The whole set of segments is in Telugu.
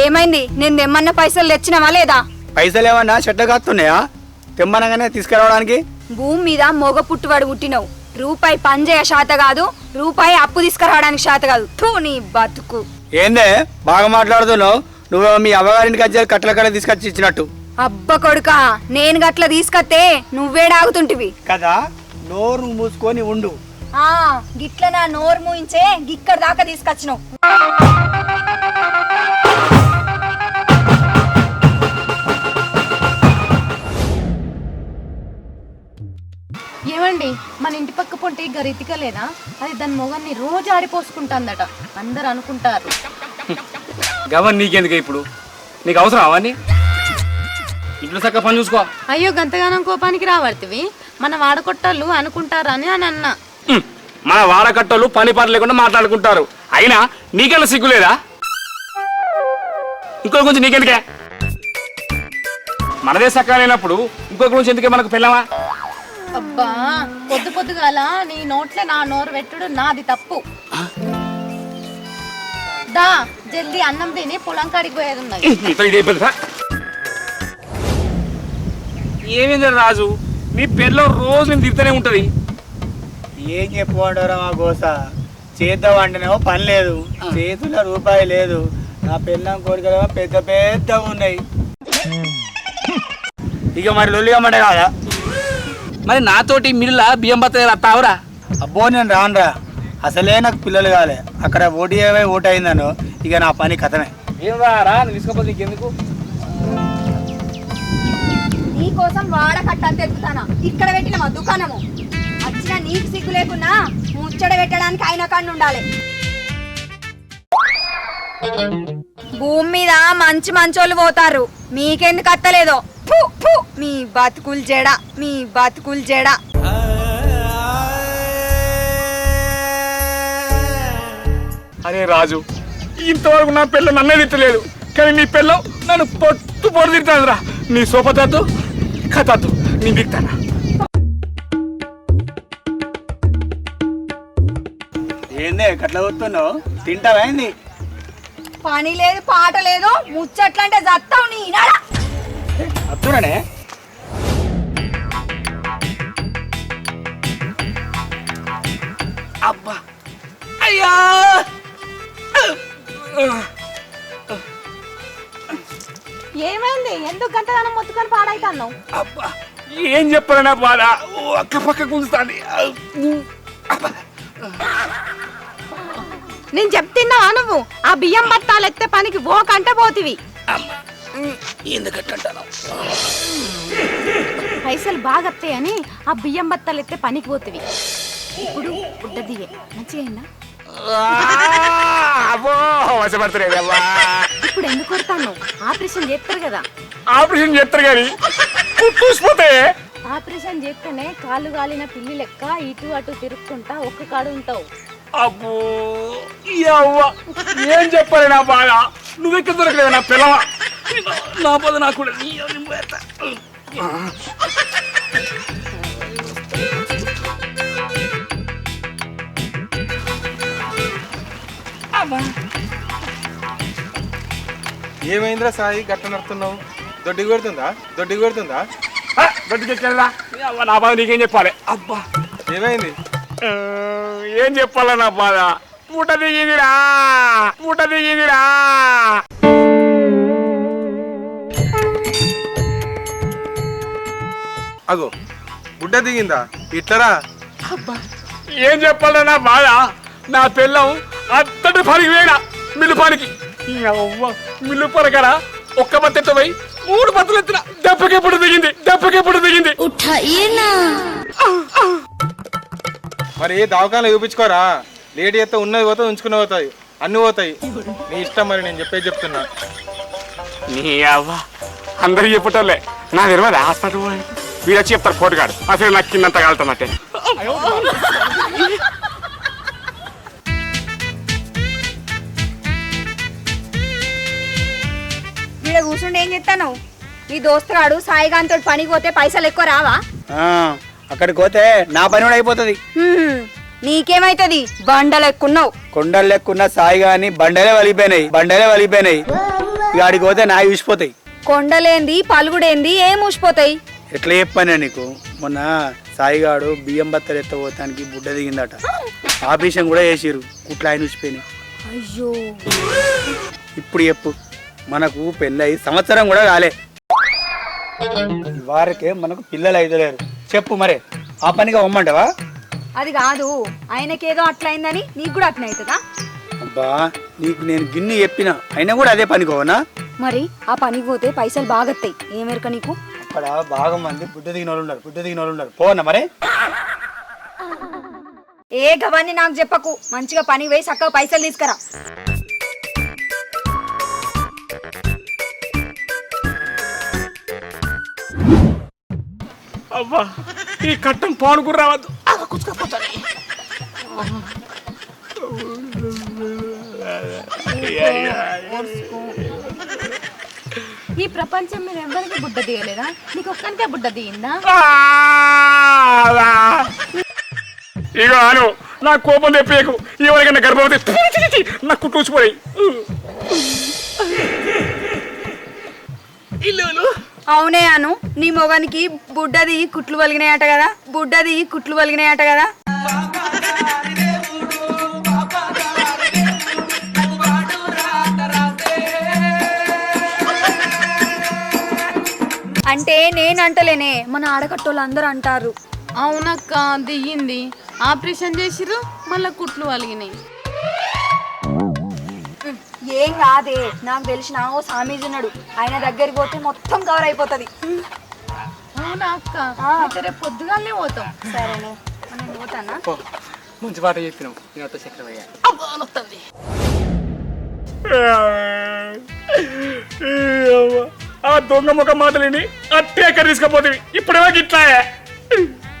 ఏమైంది? నేను తెమ్మన్న పైసలు తెచ్చినావా లేదా? పైసలు ఏమన్నా చెట్ల కాస్తున్నాయా తెమ్మనగానే తీసుకురావడానికి? భూమి మీద మొగ పుట్టువాడు పుట్టినవు. రూపాయి పనిచేయ శాత కాదు రూపాయి అప్పు తీసుకురావడానికి శాత కాదు. తూ నీ బతుకు. ఏందే? బాగా మాట్లాడుతున్నావు. నువ్వు మీ అవ్వగారింటికి వచ్చి కట్టల కట్ట తీసుకొచ్చి ఇచ్చినట్టు. అబ్బ కొడుకా నేను గట్ల తీసుకత్తే నువ్వేడాగుతుంటివి కదా? నోరు మూసుకొని ఉండు. ఆ గిట్ల నా నోరు మూయించే గిక్కడ దాకా తీసుకొచ్చినావు. మన ఇంటి పక్క పొంటి గరితిక లేదా అది దాని మొగన్ని రోజు ఆడిపోసుకుంటుందట అందరు అనుకుంటారు. గవన్ నీకెందుకు ఇప్పుడు? నీకు అవసరం అవన్నీ? ఇంట్లో చక్క పని చూసుకో. అయ్యో గంతగానం కోపానికి రావర్తివి మన వాడకొట్టాలు అనుకుంటారని అని అన్నా. మన వాడకట్టలు పని పాట లేకుండా మాట్లాడుకుంటారు. అయినా నీకెలా సిగ్గులేదా? ఇంకో గురించి నీకెందుకే? మనదే సక్క లేనప్పుడు ఇంకో గురించి ఎందుకే మనకు పిల్లమా అబ్బా పొద్దు పొద్దుగాల నీ నోట్లే నా నోరు పెట్టుడు నాది తప్పు. దా జల్దీ అన్నం తిని పొలం కాడికి పోయేది ఏమైంది రాజు? నీ పెళ్ళలో రోజు నేను తిరుగుతూనే ఉంటది. ఏం చెప్పుకుంటారా మా గోస? చేద్దాం అంటేనేమో పని లేదు. చేతుల్లో రూపాయి లేదు. నా పిల్లం కోరికలేమో పెద్ద పెద్ద ఉన్నాయి. ఇక మరి లొల్లిగమ్మంటే కాదా? మరి నాతోటి మిల్లా బియ్యం బత్త అత్తావురా అబ్బో నేను రానురా. అసలే నాకు పిల్లలు కాలే. అక్కడ ఓటు ఏవై ఓటు అయిందను. ఇక నా పని కథమే. ఏం రా తీసుకోపోతే నీకెందుకు? నీ కోసం వాడ కట్టని తెగుతానా ఇక్కడ పెట్టిన మా దుకాణము. వచ్చిన నీకు సిగ్గు లేకున్నా ముచ్చట పెట్టడానికి ఆయన కన్ను ఉండాలి భూమి మీద మంచి మంచోళ్ళు పోతారు. మీకెందుకు అత్తలేదో? మీ బతుకులు జడ మీ బతుకులు జడ. అరే రాజు ఇంతవరకు నా పిల్ల నన్నే తిట్టలేదు. కానీ నీ పిల్ల నన్ను పొట్టు పొడి తింటానురా నీ సోపతద్దు కథద్దు నేను తిట్టానా ఏందే కట్ల వస్తున్నావు తింటావా ఏంది? పని లేదు పాట లేదు ముచ్చట్లంటే జత్తావు వస్తున్నానే అబ్బా! అయ్యా! ఏమైంది? ఎందుకు గంటగానం మొత్తుకొని పాడైతున్నావు? అబ్బా! ఏం చెప్పాలన్నా బాధ? ఒక్క పక్క కూలుస్తాంది నేను చెప్తున్నా నువ్వు? ఆ బియ్యం బత్తాలు ఎత్తే పనికి పోకంటే పోతివి. పైసలు బాగా వస్తాయని ఆ బియ్యం బత్తాలు ఎత్తే పనికి పోతివి. ఇప్పుడు బుడ్డ దిగే. మంచిగా అయిందా? అబ్బో వశపడతలేదమ్మా ఇప్పుడు ఎందుకు కొడతాను? ఆపరేషన్ చేస్తారు కదా. ఆపరేషన్ చేస్తారు కానీ చూసిపోతే ఆపరేషన్ చేస్తేనే కాళ్ళు గాలిన పిల్లి లెక్క ఇటు అటు తిరుక్కుంటా ఒక్క కాడు ఉంటావు. అబ్బో ఏం చెప్పాలి నా బాధ? నువ్వెక్కడ దొరకలేదు నా పిల్లవ? నా బాధ నాకు. ఏమైందిరా సాయి గట్ట నడుతున్నావు దొడ్డి కొడుతుందా దొడ్డి కొడుతుందా అవ్వ నా బాధ నీకేం చెప్పాలి? అబ్బా. ఏమైంది? ఏం చెప్పాలి నా బాధ? మూట దిగిందిరా మూట దిగిందిరా అగో గుడ్డ దిగిందా? ఇట్లరా? ఏం చెప్పాలి నా బాధ? నా పిల్లం అత్తటి పనికి వేడా మిల్లు పనికి. అవ్వ మిల్లు పలకరా ఒక్క బత్తెత్త పోయి మూడు బత్తలు ఎత్తిన. దెబ్బకెప్పుడు దిగింది? దెబ్బకెప్పుడు దిగింది? మరి ఏ దవాఖానలో చూపించుకోరా? లేడీ అయితే ఉన్నది పోతే ఉంచుకుని పోతాయి అన్ని పోతాయి. నీ ఇష్టం మరి నేను చెప్పేది చెప్తున్నా. నీ అవ్వ అందరు చెప్పటోళ్ళే. నా తెలియదు హాస్పిటల్ పోయి. వీడు వచ్చి చెప్తారు పోటుగాడు అసలు నాకు కిందంత కాలుతున్నట్టే ఈడ కూర్చుండి ఏం చెప్తాను? ఈ దోస్తుగాడు సాయిగాంతో పనికి పోతే పైసలు ఎక్కువ రావా? ఆ, అక్కడికి పోతే నా పని కూడా అయిపోతుంది. హ్మ్, నీకేమైతది? బండలు ఎక్కున్నావు. కొండలు లెక్కున్న సాయి గాని బండలే వలిపోయినాయి బండలే వలిపోయినాయి ఇక ఆడికి పోతే నా చూసిపోతాయి కొండలేంది పలుగుడేంది ఏం ఊసిపోతాయి ఎట్లా చెప్పానే నీకు? మొన్న సాయిగాడు బియ్యం బత్తలు ఎత్తపోతానికి బుడ్డ దిగిందట. ఆపరేషన్ కూడా చేసిరు కుట్లు ఆయన చూసిపోయినాయి అయ్యో. ఇప్పుడు చెప్పు మనకు పెళ్ళయి సంవత్సరం కూడా కాలే. వారికే మనకు పిల్లలు అయితలేరు చెప్పు మరే ఆ పనిగా ఉమ్మంటావా అది కాదు ఆయనకేదో అట్లయిందని నీకు కూడా అట్లా అవుతుందా అబ్బా నీకు నేను గిన్ని చెప్పిన అయినా కూడా అదే పనికోవనా మరి ఆ పనికి పోతే పైసలు బాగత్తాయి ఏమెరక నీకు? అక్కడ బాగా మంది బుడ్డ దిగిన వాళ్ళు ఉన్నారు బుడ్డ దిగిన వాళ్ళు ఉన్నారు పోనా మరే ఏ గవన్నీ నాకు చెప్పకు మంచిగా పని పోయి చక్కగా పైసలు తీసుకురా అవ్వా ఈ కట్టం పాను కూడా రావద్దు. ఈ ప్రపంచం మీద ఎవరికి బుడ్డ దిగలేదా నీకు ఒక్కనికే బుడ్డ దిగిందా ఆ, ఇగో అను నా కోపం తెప్పేయకు. ఎవరికైనా గర్భవతి ఛీ, ఛీ, ఛీ, నా కుట్టూసిపోయి ఇల్లు అవునే అను నీ మొగానికి బుడ్డది కుట్లు వలిగినాయట కదా? బుడ్డది కుట్లు వలిగినాయట కదా? అంటే నేను అంటలేనే మన ఆడకట్టోళ్ళు అందరూ అంటారు. అవునక్క దిగింది. ఆపరేషన్ చేసిర్రు మళ్ళీ కుట్లు వలిగినాయి. ఏం కాదే నాకు తెలిసిన ఓ సామీజీ ఉన్నాడు. ఆయన దగ్గరికి పోతే మొత్తం కవర్ అయిపోతుంది. అవునా అక్క? అయితే రేపు పొద్దుగానే పోతాం. సరేనే నేను పోతానా? మంచి పాట నేను అబ్బా నొత్తంది. ఆ దొంగ ముఖం మాటలిని అట్టే ఎక్కడ తీసుకపోతుంది ఇప్పుడేమో ఇట్లా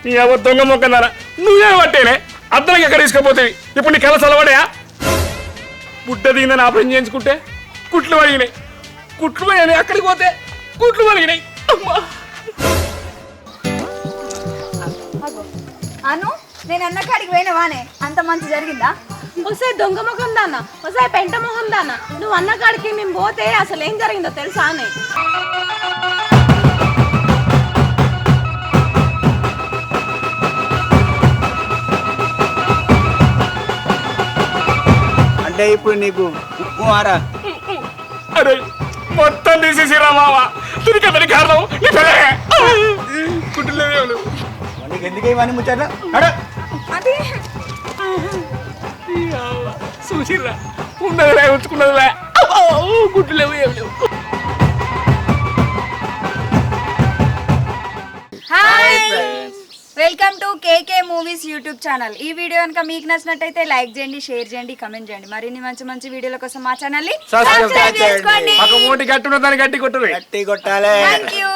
నీ అవ్వ దొంగ ముఖ నారా నువ్వే పట్టేనే. అద్దరికి ఎక్కడ తీసుకపోతుంది ఇప్పుడు నీ కళ అలవాడయా బుడ్డ దిగిందని ఆపరేషన్ చేయించుకుంటే కుట్లు పలిగినాయి కుట్లు పోయాయి అక్కడికి పోతే కుట్లు పలిగినాయి అమ్మా. అను నేను అన్నకాడికి పోయిన పోయినవానే అంత మంచి జరిగిందా? వస్తే దొంగ ముఖం దానా? వస్తే పెంట ముఖం దానా? నువ్వు అన్న కాడికి మేము పోతే అసలు ఏం జరిగిందో తెలుసా అని అంటే ఇప్పుడు నీకు ఉప్పు ఆరా అరే మొత్తం తీసేసిరా మామ. దీనికి అతని కారణం నీ పిల్లే నీకు ఎందుకు ఇవన్నీ ముచ్చట్లా నడు. చూసిర్రా ఉన్నదిలే ఉంచుకున్నదిలే గుడ్లు లేవు ఏం లేవు. Hi welcome to KK movies YouTube channel ఈ వీడియో కనుక మీకు నచ్చినట్టయితే లైక్ చేయండి షేర్ చేయండి కమెంట్ చేయండి. మరిన్ని మంచి మంచి వీడియోల కోసం మా ఛానల్ని సబ్స్క్రైబ్ చేయండి. చేసుకోండి. ఒక మూటి దాన్ని గట్టి కొట్టాలే.